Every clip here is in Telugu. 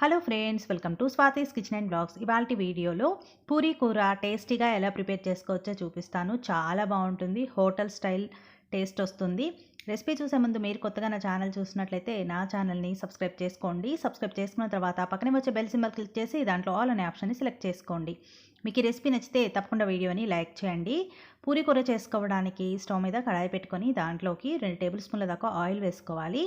Hello friends welcome to Swathi's kitchen and blogs ఇవాళ వీడియోలో పూరీ కూర టేస్టీగా ఎలా ప్రిపేర్ చేసుకోవచ్చో చూపిస్తాను. చాలా బాగుంటుంది హోటల్ స్టైల్ టేస్ట్ వస్తుంది. రెసిపీ చూసే ముందు మీరు కొత్తగా నా ఛానల్ చూసినట్లయితే నా ఛానల్ని సబ్స్క్రైబ్ చేసుకోండి. సబ్స్క్రైబ్ చేసుకున్న తర్వాత పక్కనే వచ్చే బెల్ సింబల్ క్లిక్ చేసి దాంట్లో ఆల్ అనే ఆప్షన్ని సెలెక్ట్ చేసుకోండి. మీకు ఈ రెసిపీ నచ్చితే తప్పకుండా వీడియోని లైక్ చేయండి. పూరీ కూర చేసుకోవడానికి స్టవ్ మీద కడాయి పెట్టుకొని దాంట్లోకి రెండు టేబుల్ స్పూన్ల దాకా ఆయిల్ వేసుకోవాలి.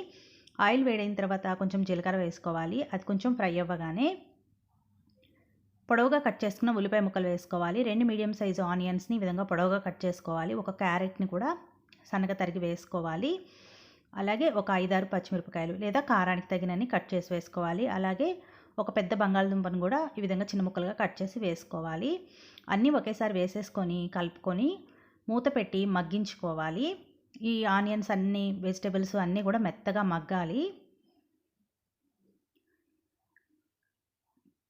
ఆయిల్ వేడైన తర్వాత కొంచెం జీలకర్ర వేసుకోవాలి. అది కొంచెం ఫ్రై అవ్వగానే పొడవుగా కట్ చేసుకున్న ఉల్లిపాయ ముక్కలు వేసుకోవాలి. రెండు మీడియం సైజు ఆనియన్స్ని ఈ విధంగా పొడవుగా కట్ చేసుకోవాలి. ఒక క్యారెట్ని కూడా సన్నగా తరిగి వేసుకోవాలి. అలాగే ఒక ఐదారు పచ్చిమిరపకాయలు లేదా కారానికి తగినన్ని కట్ చేసి వేసుకోవాలి. అలాగే ఒక పెద్ద బంగాళదుంపను కూడా ఈ విధంగా చిన్న ముక్కలుగా కట్ చేసి వేసుకోవాలి. అన్నీ ఒకేసారి వేసేసుకొని కలుపుకొని మూత పెట్టి మగ్గించుకోవాలి. ఈ ఆనియన్స్ అన్నీ వెజిటేబుల్స్ అన్నీ కూడా మెత్తగా మగ్గాలి.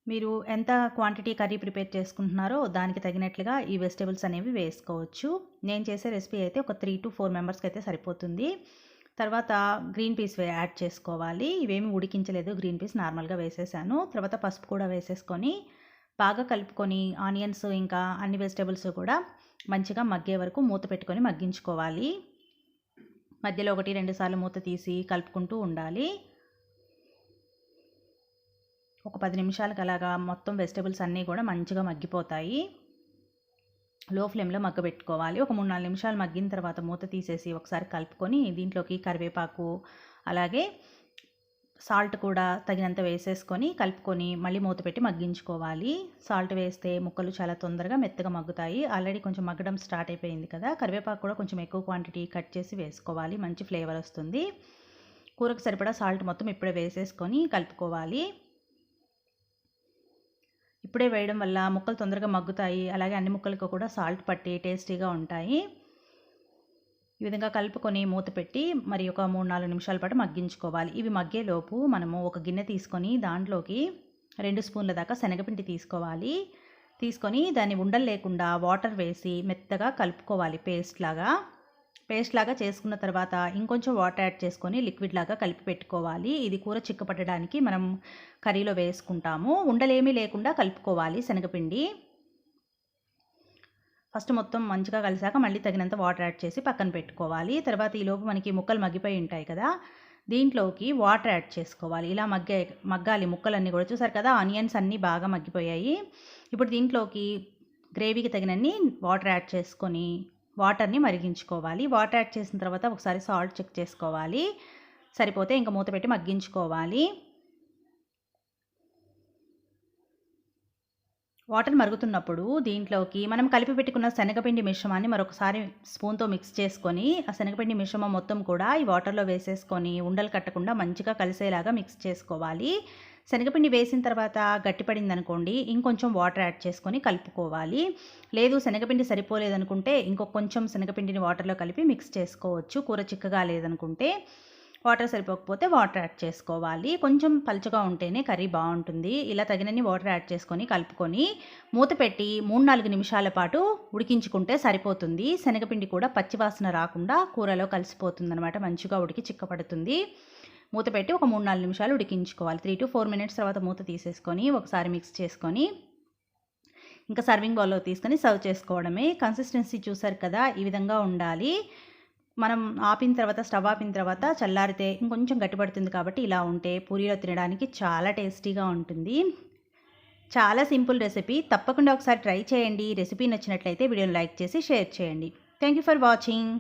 మీరు ఎంత క్వాంటిటీ కర్రీ ప్రిపేర్ చేసుకుంటున్నారో దానికి తగినట్లుగా ఈ వెజిటేబుల్స్ అనేవి వేసుకోవచ్చు. నేను చేసే రెసిపీ అయితే ఒక త్రీ టు ఫోర్ మెంబర్స్కి అయితే సరిపోతుంది. తర్వాత గ్రీన్ పీస్ యాడ్ చేసుకోవాలి. ఇవేమి ఉడికించలేదు. గ్రీన్ పీస్ నార్మల్గా వేసేసాను. తర్వాత పసుపు కూడా వేసేసుకొని బాగా కలుపుకొని ఆనియన్స్ ఇంకా అన్ని వెజిటేబుల్స్ కూడా మంచిగా మగ్గే వరకు మూత పెట్టుకొని మగ్గించుకోవాలి. మధ్యలో ఒకటి రెండు సార్లు మూత తీసి కలుపుకుంటూ ఉండాలి. ఒక పది నిమిషాలకు అలాగా మొత్తం వెజిటబుల్స్ అన్నీ కూడా మంచిగా మగ్గిపోతాయి. లో ఫ్లేమ్లో మగ్గబెట్టుకోవాలి ఒక మూడు నాలుగు నిమిషాలు మగ్గిన తర్వాత మూత తీసేసి ఒకసారి కలుపుకొని దీంట్లోకి కరివేపాకు అలాగే సాల్ట్ కూడా తగినంత వేసేసుకొని కలుపుకొని మళ్ళీ మూత పెట్టి మగ్గించుకోవాలి. సాల్ట్ వేస్తే ముక్కలు చాలా తొందరగా మెత్తగా మగ్గుతాయి. ఆల్రెడీ కొంచెం మగ్గడం స్టార్ట్ అయిపోయింది కదా కరివేపాకు కూడా కొంచెం ఎక్కువ క్వాంటిటీ కట్ చేసి వేసుకోవాలి. మంచి ఫ్లేవర్ వస్తుంది. కూరకు సరిపడా సాల్ట్ మొత్తం ఇప్పుడే వేసేసుకొని కలుపుకోవాలి. ఇప్పుడే వేయడం వల్ల ముక్కలు తొందరగా మగ్గుతాయి. అలాగే అన్ని ముక్కలకు కూడా సాల్ట్ పట్టి టేస్టీగా ఉంటాయి. ఈ విధంగా కలుపుకొని మూత పెట్టి మరి ఒక మూడు నాలుగు నిమిషాల పాటు మగ్గించుకోవాలి. ఇవి మగ్గేలోపు మనము ఒక గిన్నె తీసుకొని దాంట్లోకి రెండు స్పూన్ల దాకా శనగపిండి తీసుకోవాలి. తీసుకొని దాన్ని ఉండలు లేకుండా వాటర్ వేసి మెత్తగా కలుపుకోవాలి పేస్ట్ లాగా. పేస్ట్ లాగా చేసుకున్న తర్వాత ఇంకొంచెం వాటర్ యాడ్ చేసుకొని లిక్విడ్ లాగా కలిపి పెట్టుకోవాలి. ఇది కూర చిక్కపట్టడానికి మనం కర్రీలో వేసుకుంటాము. ఉండలేమీ లేకుండా కలుపుకోవాలి శనగపిండి. ఫస్ట్ మొత్తం మంచిగా కలిసాక మళ్ళీ తగినంత వాటర్ యాడ్ చేసి పక్కన పెట్టుకోవాలి. తర్వాత ఈలోపు మనకి ముక్కలు మగ్గిపోయి ఉంటాయి కదా దీంట్లోకి వాటర్ యాడ్ చేసుకోవాలి. ఇలా మగ్గే మగ్గాలి ముక్కలన్నీ కూడా. చూసారు కదా ఆనియన్స్ అన్నీ బాగా మగ్గిపోయాయి. ఇప్పుడు దీంట్లోకి గ్రేవీకి తగినన్ని వాటర్ యాడ్ చేసుకొని వాటర్ని మరిగించుకోవాలి. వాటర్ యాడ్ చేసిన తర్వాత ఒకసారి సాల్ట్ చెక్ చేసుకోవాలి. సరిపోతే ఇంకా మూత పెట్టి మగ్గించుకోవాలి. వాటర్ మరుగుతున్నప్పుడు దీంట్లోకి మనం కలిపి పెట్టుకున్న శనగపిండి మిశ్రమాన్ని మరొకసారి స్పూన్తో మిక్స్ చేసుకొని ఆ శనగపిండి మిశ్రమం మొత్తం కూడా ఈ వాటర్లో వేసేసుకొని ఉండలు కట్టకుండా మంచిగా కలిసేలాగా మిక్స్ చేసుకోవాలి. శనగపిండి వేసిన తర్వాత గట్టిపడింది అనుకోండి ఇంకొంచెం వాటర్ యాడ్ చేసుకొని కలుపుకోవాలి. లేదు శనగపిండి సరిపోలేదనుకుంటే ఇంకొక కొంచెం శనగపిండిని వాటర్లో కలిపి మిక్స్ చేసుకోవచ్చు. కూర చిక్కగా లేదనుకుంటే వాటర్ సరిపోకపోతే వాటర్ యాడ్ చేసుకోవాలి. కొంచెం పలుచగా ఉంటేనే కర్రీ బాగుంటుంది. ఇలా తగినన్ని వాటర్ యాడ్ చేసుకొని కలుపుకొని మూత పెట్టి మూడు నాలుగు నిమిషాల పాటు ఉడికించుకుంటే సరిపోతుంది. శనగపిండి కూడా పచ్చివాసన రాకుండా కూరలో కలిసిపోతుందనమాట మంచిగా ఉడికి చిక్కపడుతుంది. మూత పెట్టి ఒక మూడు నాలుగు నిమిషాలు ఉడికించుకోవాలి. త్రీ టు ఫోర్ మినిట్స్ తర్వాత మూత తీసేసుకొని ఒకసారి మిక్స్ చేసుకొని ఇంకా సర్వింగ్ బౌల్లో తీసుకొని సర్వ్ చేసుకోవడమే. కన్సిస్టెన్సీ చూసారు కదా ఈ విధంగా ఉండాలి. మనం ఆపిన తర్వాత స్టవ్ ఆపిన తర్వాత చల్లారితే ఇంకొంచెం గట్టిపడుతుంది కాబట్టి ఇలా ఉంటే పూరీలో తినడానికి చాలా టేస్టీగా ఉంటుంది. చాలా సింపుల్ రెసిపీ. తప్పకుండా ఒకసారి ట్రై చేయండి. రెసిపీ నచ్చినట్లయితే వీడియోని లైక్ చేసి షేర్ చేయండి. Thank you for watching.